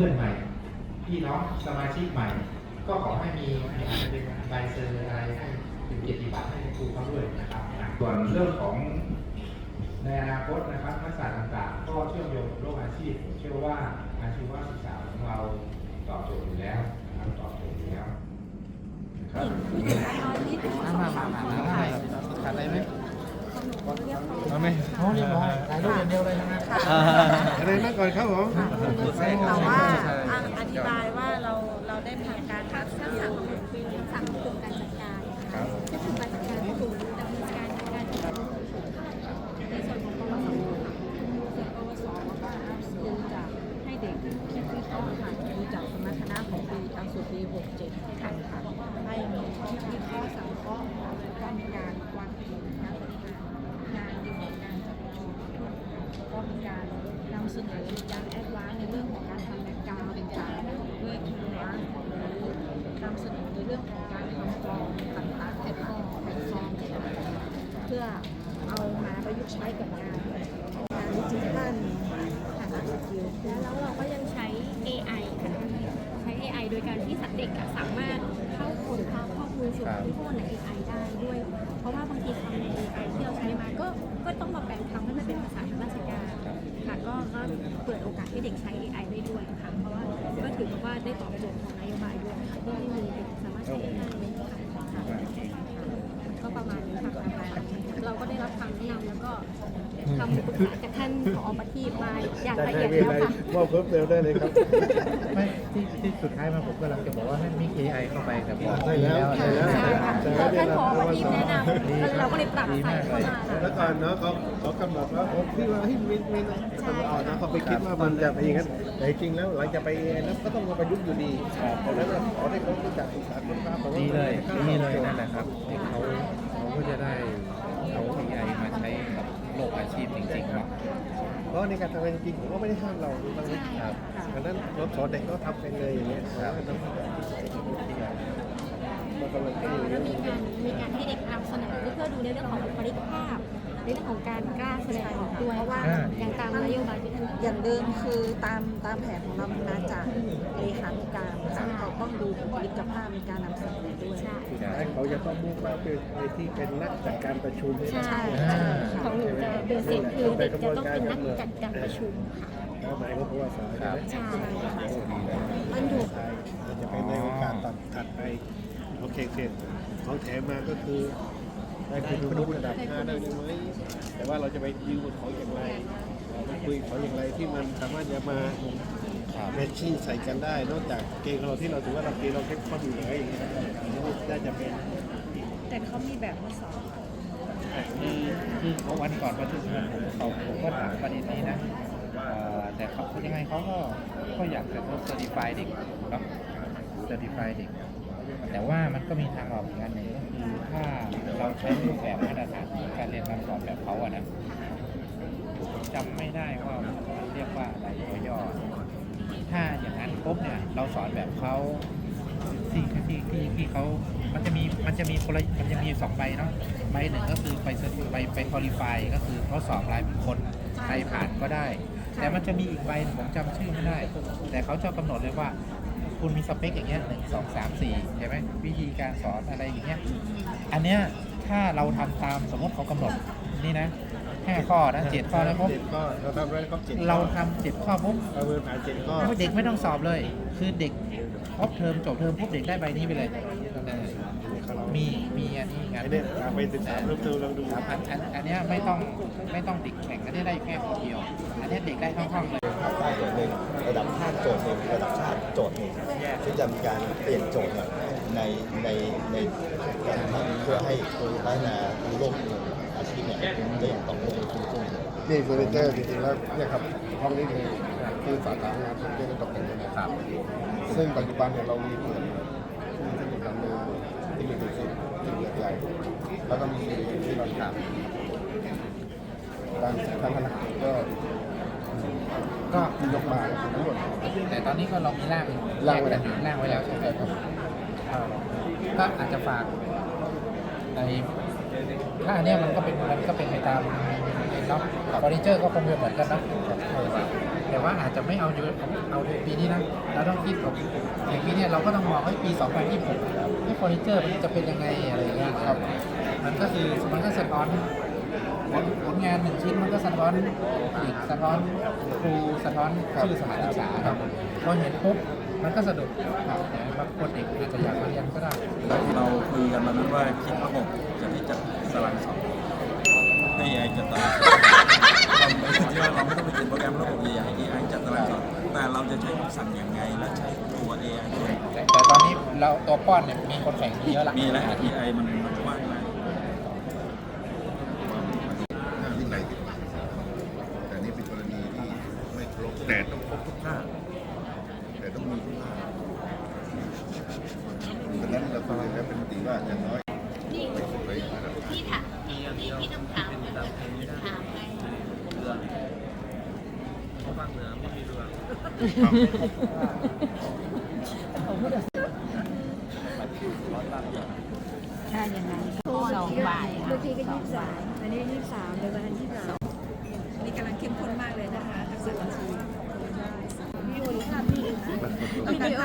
พื่อนๆใหม่ พี่น้องสมาชิกใหม่ ก็ขอให้มีมีอาจจะเป็นใบเซอร์อะไรให้เป็นเกียรติบัตรให้ครูเขาด้วยนะครับส่วนเรื่องของในอนาคตนะครับทักษะต่างๆ ก็เชื่อมโยงกับโลกอาชีพผมเชื่อว่าอาชีวศึกษาของเราตอบโจทย์อยู่แล้วนะครับตอบโจทย์อยู่แล้วนะครับ มามามามามาขาดอะไรไหม เอาไหมโอ้เรียบร้อยถ่ายรูปอย่างเดียวเลยนะครับอะไรนั่งก่อนครับผมแต่ว่าอะอธิบายว่าเราเราได้ผ่านการทักษะของคือทักษะของกลุ่มการจัดการนะคะก็คือการจัดการก็คืดำเนินการในการจัดการในส่วนของปวสส่วนปวสก็คือจะให้เด็กคิดวิเคราะห์ค่ะดูจากสมรรถนะของปีหลักสูตรปี 67ค่ะให้มีคิดวิเคราะห์สังเคราะห์แล้วก็มีการวางแผนการปฏิบัติงานในส่วนการจัดการก็มีการ นำเสนอการแอดวานในเรื่องของการทำแบ็กกราวด์ต่างๆด้วยทีมงานหรือนำเสนอในเรื่องของการทำกรองต่างๆแพลตฟอร์มแพลตฟอร์มต่งเพื่อเอามาประยุกต์ใช้กับงานงานดิจิทัลทางสกิลแล้วเราก็ยังใช้ AI ค่ะใช้ AI โดยการที่สัตว์เด็กสามารถเข้าค้นหาข้อมูลส่วนที่ข้อมูลใน AI ได้ด้วย เพราะว่าบางทีคำใเปิดโอกาสให้เด็กใช้ AI ได้ด้วยค่ะเพราะว่าก็ถือว่าได้ตอบโจทย์ของนโยบายด้วยค่ะที่มีเด็กสามารถใช้ AI ได้ค่ะก็ประมาณนี้ค่ะเราก็ได้รับคำแนะนำแล้วก็ คำปรึกษาจากท่านผอประทีปมาอย่างละเอียดแล้วค่ะว่าเพิ่มเติมได้เลยครับ ไม่ที่ที่สุดท้ายมาผมกำลังจะบอกว่าให้มี AI เข้าไปแต่บอกใช่แล้ว ใช่แล้ว ใช่ค่ะพอท่านผอทีมแนะนำเราก็เลยปรับใส่เข้ามาแล้วก่อนเนาะเขาเขากำหนดว่าผมพี่ว่าให้มีมีนะคนอ่อนนะเขาไปคิดว่ามันจะเป็นอย่างนั้นแต่จริงๆแล้วหลังจากไปเองแล้วก็ต้องมาประยุกต์อยู่ดีเพราะฉะนั้นเราขอให้เขารู้จักศึกษาค้นคว้าผมว่าดีเลยมันดีก็เลยนั่นแหละครับที่เขาเขาก็จะได้เอา AI มาใช้กับโลกอาชีพจริงๆเนาะ เพราะในการทำงานจริงผมก็ไม่ได้ห้ามเราตรงนี้ครับเพราะฉะนั้นราสอนเด็กก็ทำเป็นเลยอย่างเงี้ยครับมันกำลังเป็นอยู่มีการมีการให้เด็กนำเสนอเพื่อดูในเรื่องของบุคลิกภาพในเรื่องของการกล้าแสดงออกด้วยเพราะว่าอย่างตามนโยบายที่ท่านอย่างเดิมคือตามตามแผนของเรามันมาจากเลขานุการซึ่งเราต้องดูบุคลิกภาพในการนำเสนอด้วย เขาจะต้องมุ่งมาเป็นไอ้ที่เป็นนักจัดการประชุมใช่ของหนูจะเบสิกคือเด็กจะต้องเป็นนักจัดการประชุมค่ะแล้วหมายก็เพราะว่าสายใช่ไหมใช่ค่ะมันถูก มันจะเป็นในโอกาสตัดถัดไปโอเคเสร็จของแถมมาก็คือได้คุณมนุษย์ระดับ5ได้ไหมแต่ว่าเราจะไปยืมของอย่างไรเราไปคุยของอย่างไรที่มันสามารถจะมา แมทชิ่งใส่กันได้ นอกจากเกมของเราที่เราถือว่าเราเกมเราเข้มข้นอยู่แล้วอย่างเงี้ยอันนี้น่าจะเป็นแต่เขามีแบบมาสอนคือคือวันก่อนประชุมกันผมเขาผมก็ถามประเด็นนี้นะเอ่อแต่เขายังไงเขาก็ก็อยากจะเซอร์ติฟายเด็กเนาะเซอร์ติฟายเด็ก แต่ว่ามันก็มีทางออกอีกอันหนึ่งก็คือถ้าเราใช้รูปแบบมาตรฐานการเรียนการสอนแบบเขาอะนะผมจำไม่ได้ว่ามันเรียกว่าอะไรตัวย่อ ถ้าอย่างนั้นปุ๊บเนี่ยเราสอนแบบเขาที่ที่ที่ที่เขามันจะมีมันจะมีคนละมันจะมีสองใบเนาะใบหนึ่งก็คือไปเซอร์ไปไปคอลี่ฟายก็คือเขาสอบรายบุคคลใครผ่านก็ได้ แต่มันจะมีอีกใบผมจำชื่อไม่ได้ แต่เขาจะกำหนดเลยว่า คุณมีสเปคอย่างเงี้ยหนึ่งสองสามสี่ใช่ไหมวิธีการสอนอะไรอย่างเงี้ยอันเนี้ยถ้าเราทำตามสมมติเขากำหนดนี่นะ ห้าข้อนะเจ็ดข้อแล้วปุ๊บเจ็ดข้อเราทำได้ครบเจ็ดข้อเราทำเจ็ดข้อปุ๊บเราเดินผ่านเจ็ดข้อเด็กไม่ต้องสอบเลย คือเด็กครบเทอมจบเทอมปุ๊บเด็กได้ใบนี้ไปเลยเออมีมีอันนี้งาน ไอ้เนี่ยเอาไปศึกษาเพิ่มเติมลองดูครับอันอันอันเนี้ยไม่ต้องไม่ต้องเด็กแข่งอันนี้ได้แค่คนเดียว อันเนี้ยเด็กได้ทั้งห้องเลยภาคใต้โจทย์หนึ่งระดับภาคโจทย์หนึ่งระดับชาติโจทย์หนึ่งซึ่งจะมีการเปลี่ยนโจทย์เนี่ยในในในการทำเพื่อให้ตัวพัฒนาโลก อาชีพเนี่ยได้อย่างต่อเนื่องขึ้นขึ้นนี่เฟอร์นิเจอร์จริงๆแล้วเนี่ยครับห้องนี้คือคือสาขางานเฟอร์นิเจอร์และตกแต่งนะครับ ซึ่งปัจจุบันเนี่ยเรามีกลุ่มที่เทคนิคการเมืองที่มีเป็นสิ่งที่ใหญ่แล้วก็มีที่เราทำการทางทหารก็ก็ยกมาทั้งหมดแต่ตอนนี้ก็เรามีร่างร่างไว้แล้วร่างไว้แล้วใช่ไหมครับก็อาจจะฝากใน ถ้าอันเนี้ยมันก็เป็นมันก็เป็นไปตามเนาะเฟอร์นิเจอร์ก็คงเหมือนกันเนาะเออแต่ว่าอาจจะไม่เอาอยู่เอาในปีนี้นะเราต้องคิดของอย่างปีเนี้ยเราก็ต้องมองว่าปี2026ให้เฟอร์นิเจอร์มันจะเป็นยังไงอะไรอย่างเงี้ยครับ มันก็คือมันก็สะท้อนผลผลงานหนึ่งชิ้นมันก็สะท้อนอีกสะท้อนครูสะท้อนชื่อสถานศึกษาครับพอเห็นปุ๊บมันก็สะดุดครับแต่บางคนเด็กอาจจะอยากมาเรียนก็ได้ เราคุยกันวันนั้นว่าคิดระบบจะที่จัดสลังสองให้ AI จัดตารางที่ว่าเราไม่ต้องไปเขียนโปรแกรมระบบใหญ่ๆ AI จัดตารางสอนแต่เราจะใช้คำสั่งยังไงและใช้ตัว AI ช่วยแต่แต่ตอนนี้เราตัวป้อนเนี่ยมีคนแข่งเยอะละมีแล้ว AI มันมันกว้างมากที่ไหนแต่นี่เป็นกรณีที่ไม่ครบแต่ต้องครบทุกท่าแต่ต้องมีทุกท่าดังนั้นเราก็เลยได้เป็นมติว่าอย่างน้อยไม่ครบเลยนะครับ พี่ถามพี่พี่ต้องถามถามไง ถ้าอย่างนั้นสองบ่ายบางทีก็ยี่สิบสามอันนี้ยี่สิบสามเดี๋ยวันที่สามนี่กำลังเข้มข้นมากเลยนะคะทักษะบัญชีวิดีโอหรือภาพนิ่งวิดีโอ